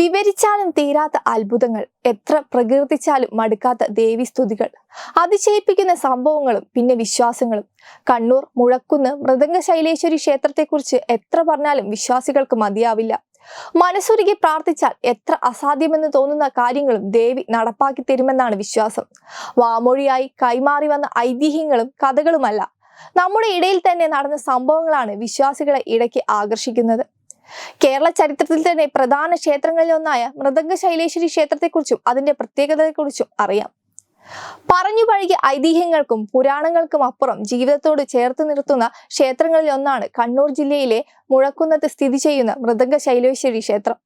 വിവരിച്ചാലും തീരാത്ത അത്ഭുതങ്ങൾ. എത്ര പ്രകീർത്തിച്ചാലും മടുക്കാത്ത ദേവീസ്തുതികൾ അതിശയിപ്പിക്കുന്ന സംഭവങ്ങളും പിന്നെ വിശ്വാസങ്ങളും. കണ്ണൂർ മുഴക്കുന്ന് മൃദംഗ ശൈലേശ്വരി ക്ഷേത്രത്തെക്കുറിച്ച് എത്ര പറഞ്ഞാലും വിശ്വാസികൾക്ക് മതിയാവില്ല. മനസ്സൊരുക്കി പ്രാർത്ഥിച്ചാൽ എത്ര അസാധ്യമെന്ന് തോന്നുന്ന കാര്യങ്ങളും ദേവി നടപ്പാക്കി തരുമെന്നാണ് വിശ്വാസം. വാമൊഴിയായി കൈമാറി വന്ന ഐതിഹ്യങ്ങളും കഥകളുമല്ല. നമ്മുടെ ഇടയിൽ തന്നെ നടന്ന സംഭവങ്ങളാണ് വിശ്വാസികളെ ഇടയ്ക്ക് ആകർഷിക്കുന്നത്. കേരള ചരിത്രത്തിൽ തന്നെ പ്രധാന ക്ഷേത്രങ്ങളിൽ ഒന്നായ മൃദംഗ ശൈലേശ്വരി ക്ഷേത്രത്തെക്കുറിച്ചും അതിന്റെ പ്രത്യേകതയെക്കുറിച്ചും അറിയാം. പറഞ്ഞു പഴകിയ ഐതിഹ്യങ്ങൾക്കും പുരാണങ്ങൾക്കും അപ്പുറം ജീവിതത്തോട് ചേർത്ത് നിർത്തുന്ന ക്ഷേത്രങ്ങളിൽ ഒന്നാണ് കണ്ണൂർ ജില്ലയിലെ മുഴക്കുന്നത്ത് സ്ഥിതി ചെയ്യുന്ന മൃദംഗ ശൈലേശ്വരി ക്ഷേത്രം.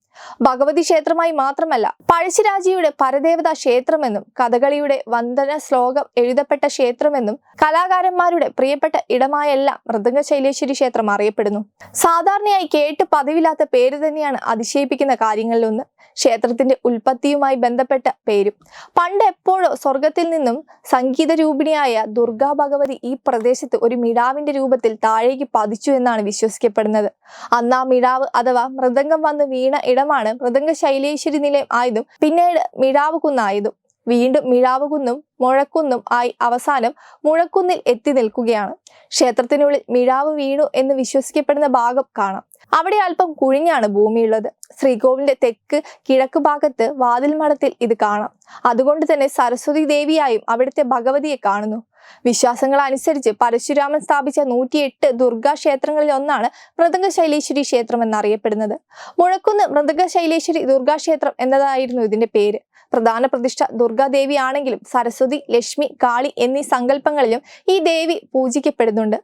ഭഗവതി ക്ഷേത്രമായി മാത്രമല്ല പഴശ്ശിരാജയുടെ പരദേവത ക്ഷേത്രമെന്നും കഥകളിയുടെ വന്ദന ശ്ലോകം എഴുതപ്പെട്ട ക്ഷേത്രമെന്നും കലാകാരന്മാരുടെ പ്രിയപ്പെട്ട ഇടമായെല്ലാം മൃദംഗ ശൈലേശ്വരി ക്ഷേത്രം അറിയപ്പെടുന്നു. സാധാരണയായി കേട്ട് പതിവില്ലാത്ത പേര് തന്നെയാണ് അതിശയിപ്പിക്കുന്ന കാര്യങ്ങളിലൊന്ന് ക്ഷേത്രത്തിന്റെ ഉൽപ്പത്തിയുമായി ബന്ധപ്പെട്ട പേരും. പണ്ട് എപ്പോഴോ സ്വർഗത്തിൽ നിന്നും സംഗീത രൂപിണിയായ ദുർഗാ ഭഗവതി ഈ പ്രദേശത്ത് ഒരു മിഴാവിന്റെ രൂപത്തിൽ താഴേക്ക് പതിച്ചു എന്നാണ് വിശ്വസിക്കപ്പെടുന്നത്. അന്ന് ആ മിഴാവ് അഥവാ മൃദംഗം വന്ന് വീണ ഇടമാണ് മൃദംഗ ശൈലേശ്വരി നിലയം ആയതും പിന്നീട് മിഴാവ് കുന്നായതും വീണ്ടും മിഴാവ് കുന്നും മുഴക്കുന്നും ആയി അവസാനം മുഴക്കുന്നിൽ എത്തി നിൽക്കുകയാണ്. ക്ഷേത്രത്തിനുള്ളിൽ മിഴാവ് വീണു എന്ന് വിശ്വസിക്കപ്പെടുന്ന ഭാഗം കാണാം. അവിടെ അല്പം കുഴിഞ്ഞാണ് ഭൂമിയുള്ളത്. ശ്രീകോവിലിന്റെ തെക്ക് കിഴക്ക് ഭാഗത്ത് വാതിൽ മഠത്തിൽ ഇത് കാണാം. അതുകൊണ്ട് തന്നെ സരസ്വതി ദേവിയായും അവിടുത്തെ ഭഗവതിയെ കാണുന്നു. വിശ്വാസങ്ങൾ അനുസരിച്ച് പരശുരാമൻ സ്ഥാപിച്ച നൂറ്റിയെട്ട് ദുർഗാ ക്ഷേത്രങ്ങളിൽ ഒന്നാണ് മൃദംഗ ശൈലേശ്വരി ക്ഷേത്രം എന്നറിയപ്പെടുന്നത്. മുഴക്കുന്ന് മൃദംഗ ശൈലേശ്വരി ദുർഗാ ക്ഷേത്രം എന്നതായിരുന്നു ഇതിന്റെ പേര്. പ്രധാന പ്രതിഷ്ഠ ദുർഗാദേവി ആണെങ്കിലും സരസ്വതി ലക്ഷ്മി കാളി എന്നീ സങ്കല്പങ്ങളിലും ഈ ദേവി പൂജിക്കപ്പെടുന്നുണ്ട്.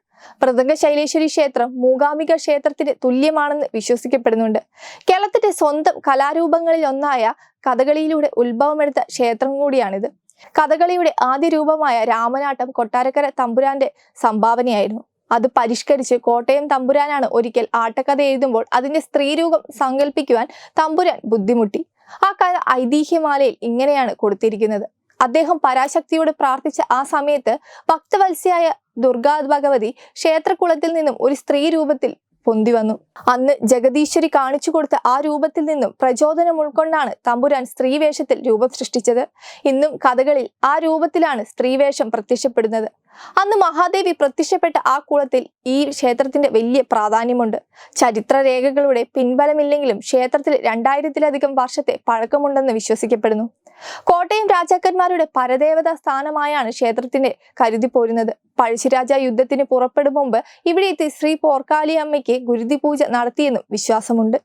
മൃദംഗ ശൈലേശ്വരി ക്ഷേത്രം മൂകാംബിക ക്ഷേത്രത്തിന് തുല്യമാണെന്ന് വിശ്വസിക്കപ്പെടുന്നുണ്ട്. കേരളത്തിന്റെ സ്വന്തം കലാരൂപങ്ങളിൽ ഒന്നായ കഥകളിയിലൂടെ ഉത്ഭവമെടുത്ത ക്ഷേത്രം കൂടിയാണിത്. കഥകളിയുടെ ആദ്യ രൂപമായ രാമനാട്ടം കൊട്ടാരക്കര തമ്പുരാന്റെ സംഭാവനയായിരുന്നു. അത് പരിഷ്കരിച്ച് കോട്ടയം തമ്പുരാനാണ് ഒരിക്കൽ ആട്ടക്കഥ എഴുതുമ്പോൾ അതിന്റെ സ്ത്രീരൂപം സങ്കല്പിക്കുവാൻ തമ്പുരാൻ ബുദ്ധിമുട്ടി. ആ കഥ ഐതിഹ്യമാലയിൽ ഇങ്ങനെയാണ് കൊടുത്തിരിക്കുന്നത്. അദ്ദേഹം പരാശക്തിയോട് പ്രാർത്ഥിച്ച ആ സമയത്ത് ഭക്തവത്സ്യായ ദുർഗാ ഭഗവതി ക്ഷേത്രകുളത്തിൽ നിന്നും ഒരു സ്ത്രീ രൂപത്തിൽ പൊന്തി വന്നു. അന്ന് ജഗദീശ്വരി കാണിച്ചു കൊടുത്ത ആ രൂപത്തിൽ നിന്നും പ്രചോദനം ഉൾക്കൊണ്ടാണ് തമ്പുരാൻ സ്ത്രീവേഷത്തിൽ രൂപം സൃഷ്ടിച്ചത്. ഇന്നും കഥകളിൽ ആ രൂപത്തിലാണ് സ്ത്രീവേഷം പ്രത്യക്ഷപ്പെടുന്നത്. അന്ന് മഹാദേവി പ്രത്യക്ഷപ്പെട്ട ആ കുളത്തിൽ ഈ ക്ഷേത്രത്തിന്റെ വലിയ പ്രാധാന്യമുണ്ട്. ചരിത്ര രേഖകളുടെ പിൻബലമില്ലെങ്കിലും ക്ഷേത്രത്തിൽ രണ്ടായിരത്തിലധികം വർഷത്തെ പഴക്കമുണ്ടെന്ന് വിശ്വസിക്കപ്പെടുന്നു. കോട്ടയം രാജാക്കന്മാരുടെ പരദേവതാ സ്ഥാനമായാണ് ക്ഷേത്രത്തിന്റെ കരുതി പോരുന്നത്. പഴശ്ശിരാജ യുദ്ധത്തിന് പുറപ്പെടും മുമ്പ് ഇവിടെ എത്തി ശ്രീ പോർക്കാലി അമ്മയ്ക്ക് ഗുരുതി പൂജ നടത്തിയെന്നും വിശ്വാസമുണ്ട്.